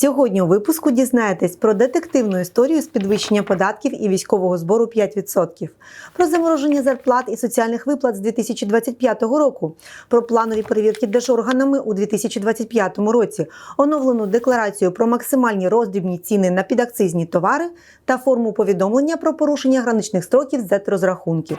Сьогодні у випуску дізнаєтесь про детективну історію з підвищення податків і військового збору 5%, про замороження зарплат і соціальних виплат з 2025 року, про планові перевірки держорганами у 2025 році, оновлену декларацію про максимальні роздрібні ціни на підакцизні товари та форму повідомлення про порушення граничних строків з розрахунків.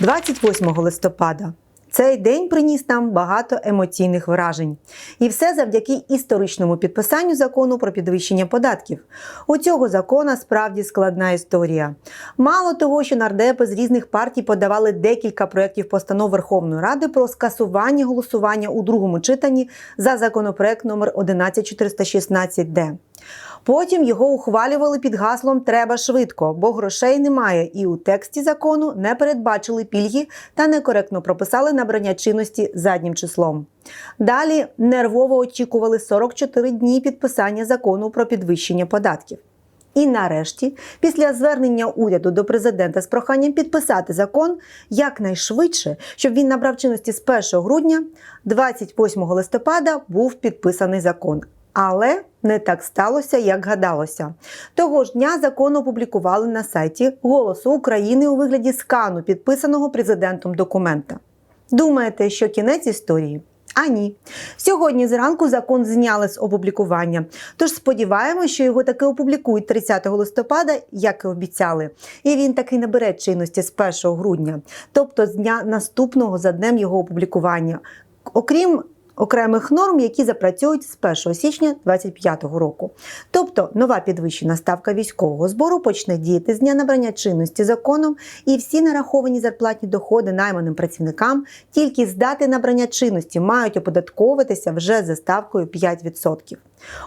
28 листопада. Цей день приніс нам багато емоційних вражень. І все завдяки історичному підписанню закону про підвищення податків. У цього закона справді складна історія. Мало того, що нардепи з різних партій подавали декілька проєктів постанов Верховної Ради про скасування голосування у другому читанні за законопроект номер 11416-д. Потім його ухвалювали під гаслом Треба швидко, бо грошей немає, і у тексті закону не передбачили пільги та некоректно прописали набрання чинності заднім числом. Далі нервово очікували 44 дні підписання закону про підвищення податків. І нарешті, після звернення уряду до президента з проханням підписати закон якнайшвидше, щоб він набрав чинності з 1 грудня, 28 листопада був підписаний закон. Але не так сталося, як гадалося. Того ж дня закон опублікували на сайті Голосу України у вигляді скану, підписаного президентом документа. Думаєте, що кінець історії? А ні. Сьогодні зранку закон зняли з опублікування. Тож сподіваємося, що його таки опублікують 30 листопада, як і обіцяли. І він таки набере чинності з 1 грудня, тобто з дня наступного за днем його опублікування. Окрім окремих норм, які запрацюють з 1 січня 2025 року. Тобто нова підвищена ставка військового збору почне діяти з дня набрання чинності законом, і всі нараховані зарплатні доходи найманим працівникам тільки з дати набрання чинності мають оподатковуватися вже за ставкою 5%.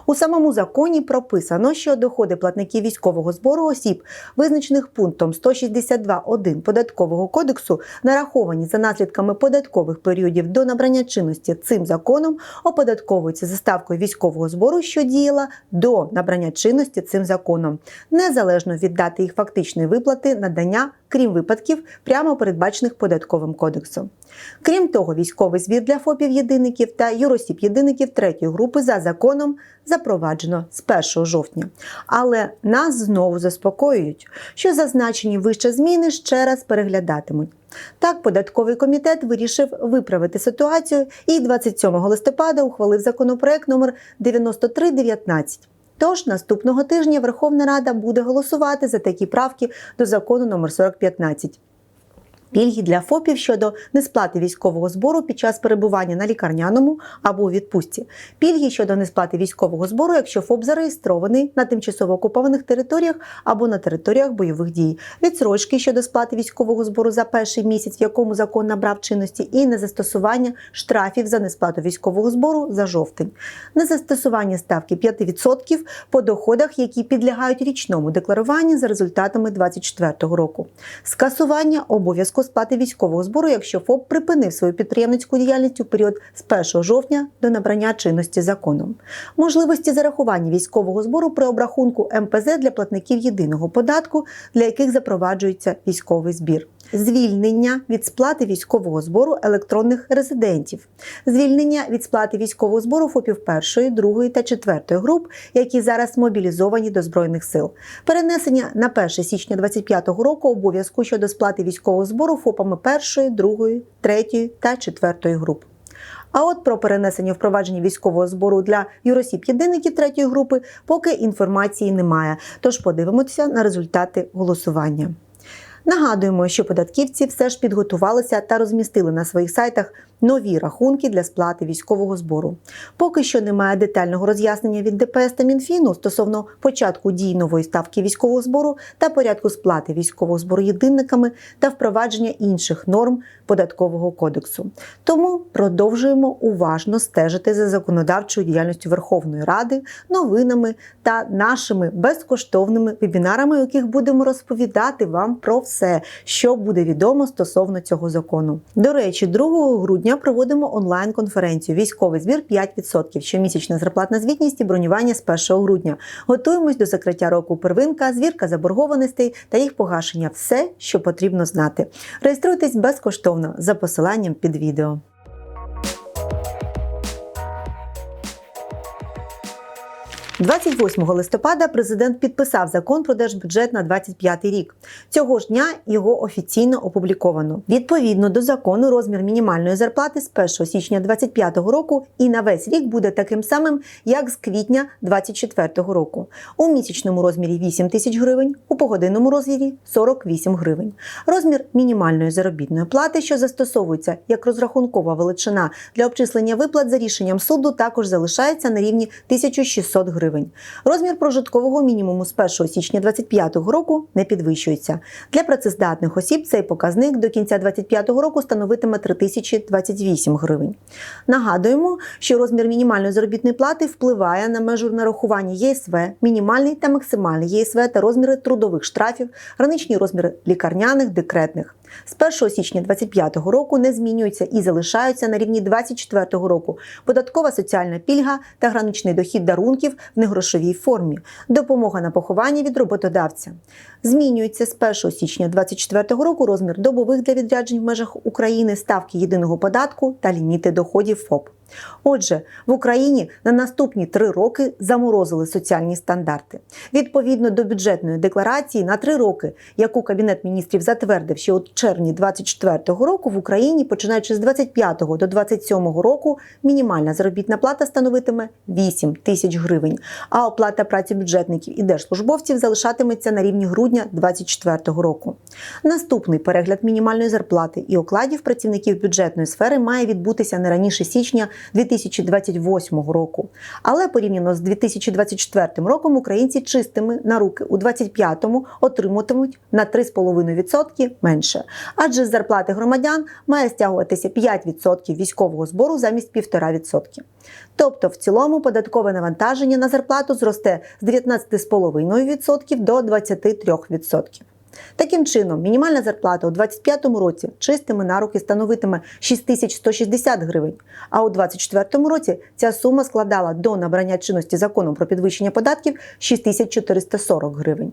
У самому законі прописано, що доходи платників військового збору осіб, визначених пунктом 162.1 податкового кодексу, нараховані за наслідками податкових періодів до набрання чинності цим законом, оподатковуються за ставкою військового збору, що діяла до набрання чинності цим законом, незалежно від дати їх фактичної виплати надання, крім випадків, прямо передбачених податковим кодексом. Крім того, військовий збір для ФОПів єдиників та юросіб єдиників третьої групи за законом запроваджено з 1 жовтня. Але нас знову заспокоюють, що зазначені вище зміни ще раз переглядатимуть. Так, податковий комітет вирішив виправити ситуацію і 27 листопада ухвалив законопроект номер 9319. Тож наступного тижня Верховна Рада буде голосувати за такі правки до закону номер 4015. Пільги для ФОПів щодо несплати військового збору під час перебування на лікарняному або у відпустці. Пільги щодо несплати військового збору, якщо ФОП зареєстрований на тимчасово окупованих територіях або на територіях бойових дій. Відсрочки щодо сплати військового збору за перший місяць, в якому закон набрав чинності, і незастосування штрафів за несплату військового збору за жовтень. Незастосування ставки 5% по доходах, які підлягають річному декларуванню за результатами 2024 року. Скасування обов'язку сплати військового збору, якщо ФОП припинив свою підприємницьку діяльність у період з 1 жовтня до набрання чинності законом. Можливості зарахування військового збору при обрахунку МПЗ для платників єдиного податку, для яких запроваджується військовий збір. Звільнення від сплати військового збору електронних резидентів, звільнення від сплати військового збору ФОПів першої, другої та четвертої груп, які зараз мобілізовані до збройних сил, перенесення на 1 січня 2025 року обов'язку щодо сплати військового збору ФОПами першої, другої, третьої та четвертої груп. А от про перенесення впровадження військового збору для юросіб єдиників третьої групи поки інформації немає. Тож подивимося на результати голосування. Нагадуємо, що податківці все ж підготувалися та розмістили на своїх сайтах нові рахунки для сплати військового збору. Поки що немає детального роз'яснення від ДПС та Мінфіну стосовно початку дій нової ставки військового збору та порядку сплати військового збору єдинниками та впровадження інших норм податкового кодексу. Тому продовжуємо уважно стежити за законодавчою діяльністю Верховної Ради, новинами та нашими безкоштовними вебінарами, у яких будемо розповідати вам про все, що буде відомо стосовно цього закону. До речі, 2 грудня проводимо онлайн-конференцію Військовий збір 5%, щомісячна зарплатна звітність і бронювання з 1 грудня. Готуємось до закриття року первинка, звірка заборгованостей та їх погашення. Все, що потрібно знати. Реєструйтесь безкоштовно за посиланням під відео. – 28 листопада президент підписав закон про держбюджет на 25 рік. Цього ж дня його офіційно опубліковано. Відповідно до закону, розмір мінімальної зарплати з 1 січня 2025 року і на весь рік буде таким самим, як з квітня 2024 року. У місячному розмірі 8 тисяч гривень, у погодинному розмірі 48 гривень. Розмір мінімальної заробітної плати, що застосовується як розрахункова величина для обчислення виплат за рішенням суду, також залишається на рівні 1600 гривень. Розмір прожиткового мінімуму з 1 січня 2025 року не підвищується. Для працездатних осіб цей показник до кінця 2025 року становитиме 3028 гривень. Нагадуємо, що розмір мінімальної заробітної плати впливає на межу нарахування ЄСВ, мінімальний та максимальний ЄСВ та розміри трудових штрафів, граничні розміри лікарняних, декретних. З 1 січня 2025 року не змінюються і залишаються на рівні 2024 року податкова соціальна пільга та граничний дохід дарунків в негрошовій формі, допомога на поховання від роботодавця. Змінюється з 1 січня 2024 року розмір добових для відряджень в межах України ставки єдиного податку та ліміти доходів ФОП. Отже, в Україні на наступні три роки заморозили соціальні стандарти. Відповідно до бюджетної декларації на три роки, яку Кабінет міністрів затвердив ще у червні 2024 року, в Україні, починаючи з 25 до 27 року, мінімальна заробітна плата становитиме 8 тисяч гривень, а оплата праці бюджетників і держслужбовців залишатиметься на рівні грудня 2024 року. Наступний перегляд мінімальної зарплати і окладів працівників бюджетної сфери має відбутися не раніше січня 2028 року. Але порівняно з 2024 роком українці чистими на руки у 2025-му отримуватимуть на 3,5% менше. Адже з зарплати громадян має стягуватися 5% військового збору замість 1,5%. Тобто, в цілому податкове навантаження на зарплату зросте з 19,5% до 23%. Таким чином, мінімальна зарплата у 2025 році чистими на руки становитиме 6160 гривень, а у 2024 році ця сума складала до набрання чинності законом про підвищення податків 6440 гривень.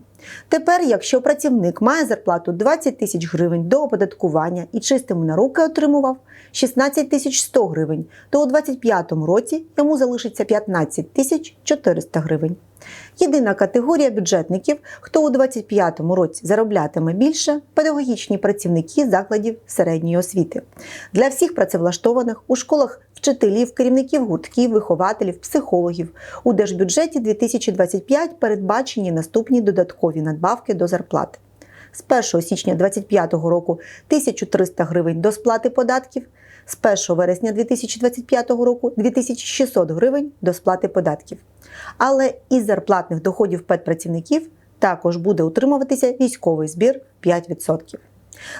Тепер, якщо працівник має зарплату 20 тисяч гривень до оподаткування і чистими на руки отримував 16 тисяч 100 гривень, то у 2025 році йому залишиться 15 тисяч 400 гривень. Єдина категорія бюджетників, хто у 2025 році зароблятиме більше педагогічні працівники закладів середньої освіти. Для всіх працевлаштованих у школах вчителів, керівників гуртків, вихователів, психологів у держбюджеті 2025 передбачені наступні додаткові надбавки до зарплати. З 1 січня 2025 року 1300 гривень до сплати податків, з 1 вересня 2025 року 2600 гривень до сплати податків. Але із зарплатних доходів педпрацівників також буде утримуватися військовий збір 5%.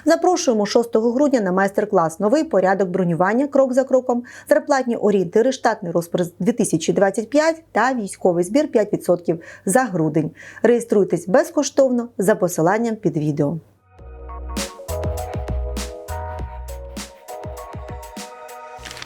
Запрошуємо 6 грудня на майстер-клас Новий порядок бронювання крок за кроком, зарплатні орієнтири, штатний розпис 2025 та військовий збір 5% за грудень. Реєструйтесь безкоштовно за посиланням під відео.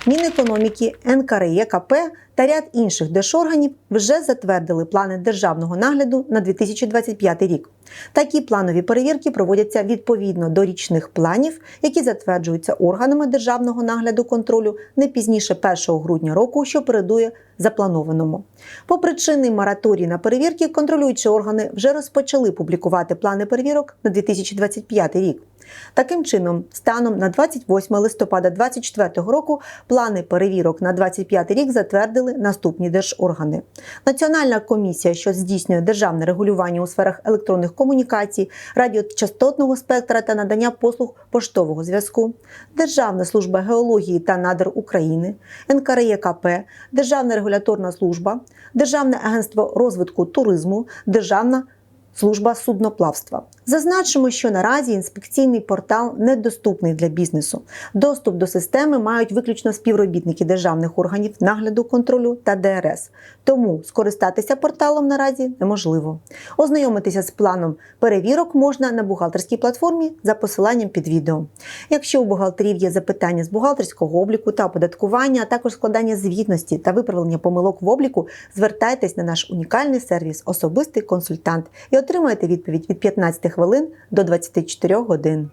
Мінекономіки, НКРЕКП та ряд інших держорганів вже затвердили плани державного нагляду на 2025 рік. Такі планові перевірки проводяться відповідно до річних планів, які затверджуються органами державного нагляду контролю не пізніше 1 грудня року, що передує запланованому. По причинний мораторій на перевірки контролюючі органи вже розпочали публікувати плани перевірок на 2025 рік. Таким чином, станом на 28 листопада 2024 року плани перевірок на 2025 рік затвердили наступні держоргани: Національна комісія, що здійснює державне регулювання у сферах електронних комунікацій, радіочастотного спектра та надання послуг поштового зв'язку, Державна служба геології та надр України, НКРЄКП, Державна регуляторна служба, Державне агентство розвитку туризму, Державна служба судноплавства. Зазначимо, що наразі інспекційний портал недоступний для бізнесу. Доступ до системи мають виключно співробітники державних органів нагляду контролю та ДРС. Тому скористатися порталом наразі неможливо. Ознайомитися з планом перевірок можна на бухгалтерській платформі за посиланням під відео. Якщо у бухгалтерів є запитання з бухгалтерського обліку та оподаткування, а також складання звітності та виправлення помилок в обліку, звертайтесь на наш унікальний сервіс Особистий консультант і отримаєте відповідь від 15 хвилин до 24 годин.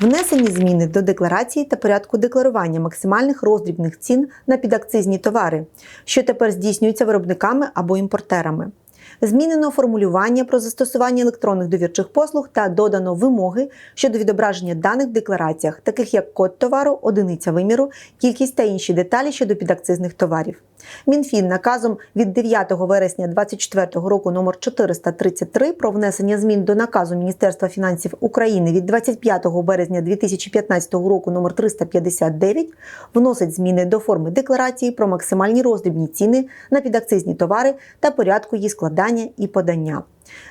Внесені зміни до декларації та порядку декларування максимальних роздрібних цін на підакцизні товари, що тепер здійснюються виробниками або імпортерами. Змінено формулювання про застосування електронних довірчих послуг та додано вимоги щодо відображення даних в деклараціях, таких як код товару, одиниця виміру, кількість та інші деталі щодо підакцизних товарів. Мінфін наказом від 9 вересня 2024 року номер 433 про внесення змін до наказу Міністерства фінансів України від 25 березня 2015 року номер 359 вносить зміни до форми декларації про максимальні роздрібні ціни на підакцизні товари та порядку її складання і подання.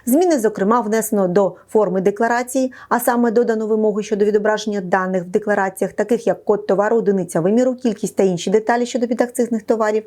Зміни, зокрема, внесено до форми декларації, а саме додано вимоги щодо відображення даних в деклараціях, таких як код товару, одиниця виміру, кількість та інші деталі щодо підакцизних товарів,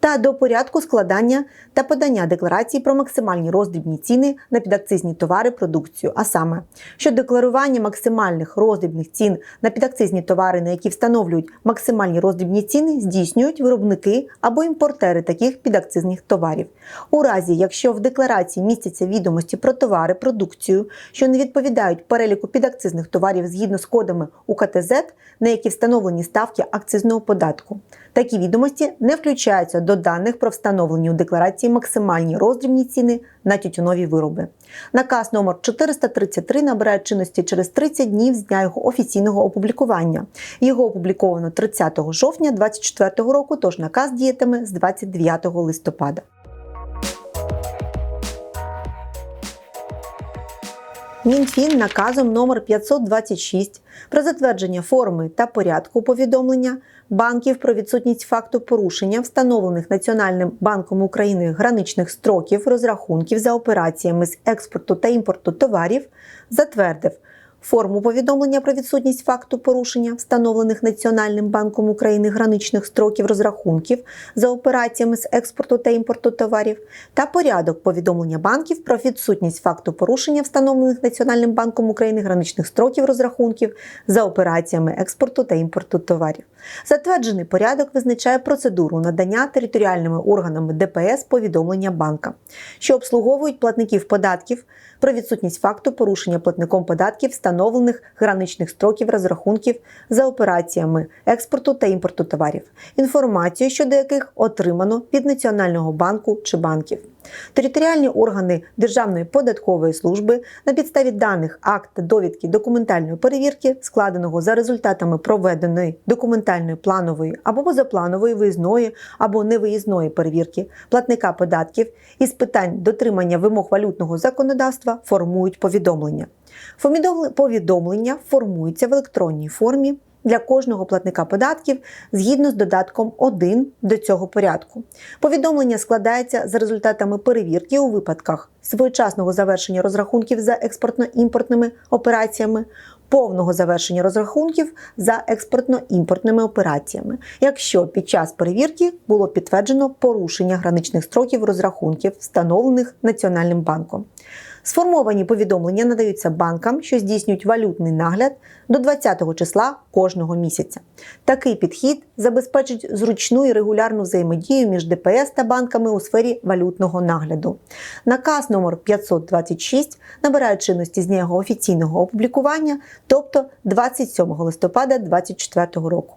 та до порядку складання та подання декларації про максимальні роздрібні ціни на підакцизні товари продукцію, а саме, що декларування максимальних роздрібних цін на підакцизні товари, на які встановлюють максимальні роздрібні ціни, здійснюють виробники або імпортери таких підакцизних товарів. У разі, якщо в декларації містяться відомості про товари, продукцію, що не відповідають переліку підакцизних товарів згідно з кодами УКТЗ, на які встановлені ставки акцизного податку. Такі відомості не включаються до даних про встановлені у декларації максимальні роздрібні ціни на тютюнові вироби. Наказ номер 433 набирає чинності через 30 днів з дня його офіційного опублікування. Його опубліковано 30 жовтня 2024 року, тож наказ діятиме з 29 листопада. Мінфін наказом номер 526 про затвердження форми та порядку повідомлення банків про відсутність факту порушення встановлених Національним банком України граничних строків розрахунків за операціями з експорту та імпорту товарів затвердив форму повідомлення про відсутність факту порушення встановлених Національним банком України граничних строків розрахунків за операціями з експорту та імпорту товарів та порядок повідомлення банків про відсутність факту порушення встановлених Національним банком України граничних строків розрахунків за операціями експорту та імпорту товарів. Затверджений порядок визначає процедуру надання територіальними органами ДПС повідомлення банка, що обслуговують платників податків про відсутність факту порушення платником податків встановлених граничних строків розрахунків за операціями експорту та імпорту товарів, інформацію щодо яких отримано від Національного банку чи банків. Територіальні органи Державної податкової служби на підставі даних акт та довідки документальної перевірки, складеного за результатами проведеної документальної планової або позапланової виїзної або невиїзної перевірки платника податків із питань дотримання вимог валютного законодавства формують повідомлення. Повідомлення формуються в електронній формі для кожного платника податків згідно з додатком 1 до цього порядку. Повідомлення складається за результатами перевірки у випадках своєчасного завершення розрахунків за експортно-імпортними операціями. Повного завершення розрахунків за експортно-імпортними операціями, якщо під час перевірки було підтверджено порушення граничних строків розрахунків, встановлених Національним банком. Сформовані повідомлення надаються банкам, що здійснюють валютний нагляд до 20-го числа кожного місяця. Такий підхід забезпечить зручну і регулярну взаємодію між ДПС та банками у сфері валютного нагляду. Наказ номер 526 набирає чинності з дня його офіційного опублікування, тобто 27 листопада 2024 року.